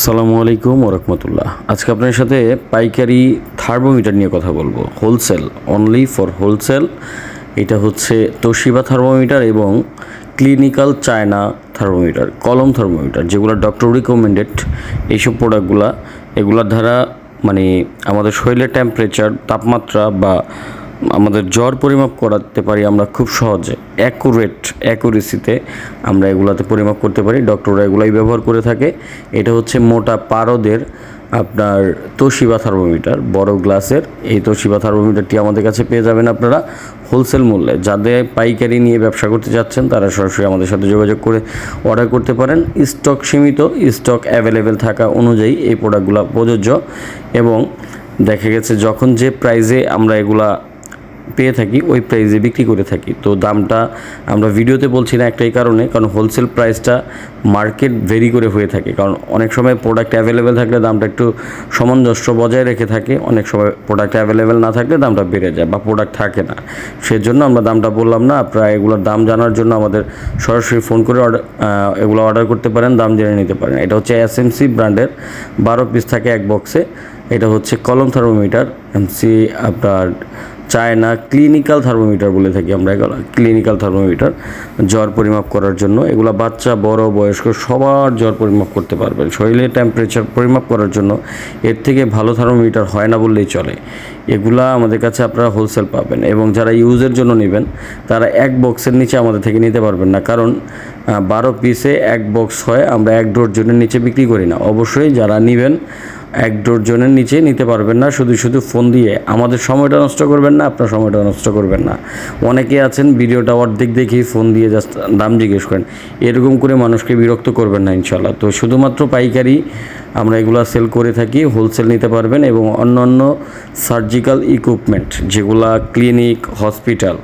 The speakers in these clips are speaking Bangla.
আসসালামু আলাইকুম ওরকমতুল্লাহ আজকে আপনার সাথে পাইকারি থার্মোমিটার নিয়ে কথা বলব। Wholesale only for wholesale. এটা হচ্ছে তোশিবা থার্মোমিটার এবং ক্লিনিক্যাল চায়না থার্মোমিটার, কলম থার্মোমিটার, যেগুলো ডক্টর রিকমেন্ডেড এইসব প্রোডাক্টগুলা এগুলোর দ্বারা মানে আমাদের শরীরের টেম্পারেচার তাপমাত্রা বা আমাদের জ্বর পরিমাপ করাতে পারি আমরা খুব সহজে। অ্যাকুরেট অ্যাকুরেসিতে আমরা এগুলাতে পরিমাপ করতে পারি। ডক্টররা এগুলাই ব্যবহার করে থাকে। এটা হচ্ছে মোটা পারদের আপনার তোশিবা থার্মোমিটার, বড় গ্লাসের। এই তোশিবা থার্মোমিটারটি আমাদের কাছে পেয়ে যাবেন আপনারা হোলসেল মূল্যে। যাদের পাইকারি নিয়ে ব্যবসা করতে যাচ্ছেন, তারা সরাসরি আমাদের সাথে যোগাযোগ করে অর্ডার করতে পারেন। স্টক সীমিত স্টক অ্যাভেলেবেল থাকা অনুযায়ী এই প্রোডাক্টগুলো প্রযোজ্য। এবং দেখা গেছে, যখন যে প্রাইজে আমরা এগুলা পেয়ে থাকি, ওই প্রাইসে বিক্রি করে থাকি। তো দামটা আমরা ভিডিওতে বলছি না একটাই কারণে, কারণ হোলসেল প্রাইসটা মার্কেট ভেরি করে হয়ে থাকে। কারণ অনেক সময় প্রোডাক্ট অ্যাভেলেবেল থাকলে দামটা একটু সামঞ্জস্য বজায় রেখে থাকে, অনেক সময় প্রোডাক্ট অ্যাভেলেবেল না থাকলে দামটা বেড়ে যায় বা প্রোডাক্ট থাকে না। সেজন্য আমরা দামটা বললাম না আপনারা এগুলোর দাম জানার জন্য আমাদের সরাসরি ফোন করে অর্ডার এগুলো অর্ডার করতে পারেন, দাম জেনে নিতে পারেন। এটা হচ্ছে এস এম সি ব্র্যান্ডের বারো পিস থাকে এক বক্সে এটা হচ্ছে কলম থার্মোমিটার এমসি আপনার চায়না ক্লিনিক্যাল থার্মোমিটার বলে থাকি আমরা এগুলো, ক্লিনিক্যাল থার্মোমিটার, জ্বর পরিমাপ করার জন্য। এগুলো বাচ্চা, বড়, বয়স্ক সবার জ্বর পরিমাপ করতে পারবেন। শরীরের টেম্পারেচার পরিমাপ করার জন্য এর থেকে ভালো থার্মোমিটার হয় না বললেই চলে। এগুলা আমাদের কাছে আপনারা হোলসেল পাবেন এবং যারা ইউজের জন্য নেবেন, তারা এক বক্সের নিচে আমাদের থেকে নিতে পারবেন না। কারণ বারো পিসে এক বক্স হয়, আমরা এক ডোরজনের নিচে বিক্রি করি না। অবশ্যই যারা নেবেন এক ডোরজনের নিচে নিতে পারবেন না, শুধু শুধু ফোন দিয়ে। আমাদের সময়টা নষ্ট করবেন না, আপনার সময়টা নষ্ট করবেন না। অনেকে আছেন, ভিডিওটা অর্ধেক দেখেই ফোন দিয়ে জাস্ট দাম জিজ্ঞেস করেন। এরকম করে মানুষকে বিরক্ত করবেন না ইনশাল্লাহ তো শুধুমাত্র পাইকারি আমরা এগুলো সেল করে থাকি হোলসেল নিতে পারবেন এবং অন্য অন্য সার্জিক্যাল ইকুইপমেন্ট যেগুলা ক্লিনিক হসপিটাল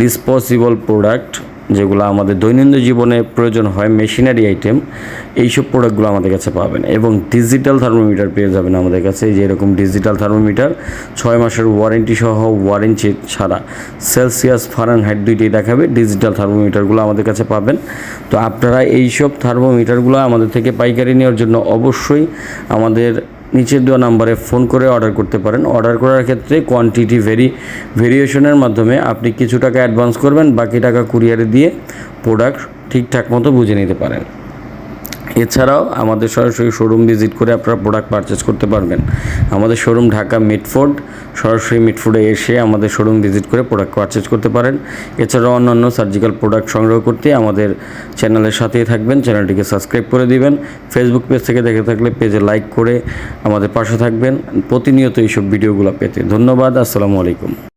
ডিসপোসিবল প্রোডাক্ট যেগুলো আমাদের দৈনন্দিন জীবনে প্রয়োজন হয় মেশিনারি আইটেম, এইসব প্রোডাক্টগুলো আমাদের কাছে পাবেন। এবং ডিজিটাল থার্মোমিটার পেয়ে যাবেন আমাদের কাছে। যে এরকম ডিজিটাল থার্মোমিটার, ছয় মাসের ওয়ারেন্টি সহ ওয়ারেন্টি ছাড়া সেলসিয়াস ফারেনহাইট দুইটাই দেখাবে। ডিজিটাল থার্মোমিটারগুলো আমাদের কাছে পাবেন। তো আপনারা এইসব থার্মোমিটারগুলো আমাদের থেকে পাইকারি নেওয়ার জন্য অবশ্যই আমাদের নিচের দেওয়া নাম্বারে ফোন করে অর্ডার করতে পারেন। অর্ডার করার ক্ষেত্রে কোয়ান্টিটি ভেরি ভেরিয়েশনের মাধ্যমে আপনি কিছু টাকা অ্যাডভান্স করবেন, বাকি টাকা কুরিয়ারে দিয়ে প্রোডাক্ট ঠিকঠাক মতো বুঝে নিতে পারেন। এছাড়াও আমাদের সরাসরি শোরুম ভিজিট করে আপনারা প্রোডাক্ট পারচেস করতে পারবেন। আমাদের শোরুম ঢাকা মিটফোর্ড সরাসরি মিটফোর্ডে এসে আমাদের শোরুম ভিজিট করে প্রোডাক্ট পারচেস করতে পারেন। এছাড়াও অন্যান্য সার্জিক্যাল প্রোডাক্ট সংগ্রহ করতে আমাদের চ্যানেলের সাথেই থাকবেন। চ্যানেলটিকে সাবস্ক্রাইব করে দিবেন। ফেসবুক পেজ থেকে দেখে থাকলে পেজে লাইক করে আমাদের পাশে থাকবেন। প্রতিনিয়ত এইসব ভিডিওগুলো পেতে। ধন্যবাদ। আসসালামু আলাইকুম।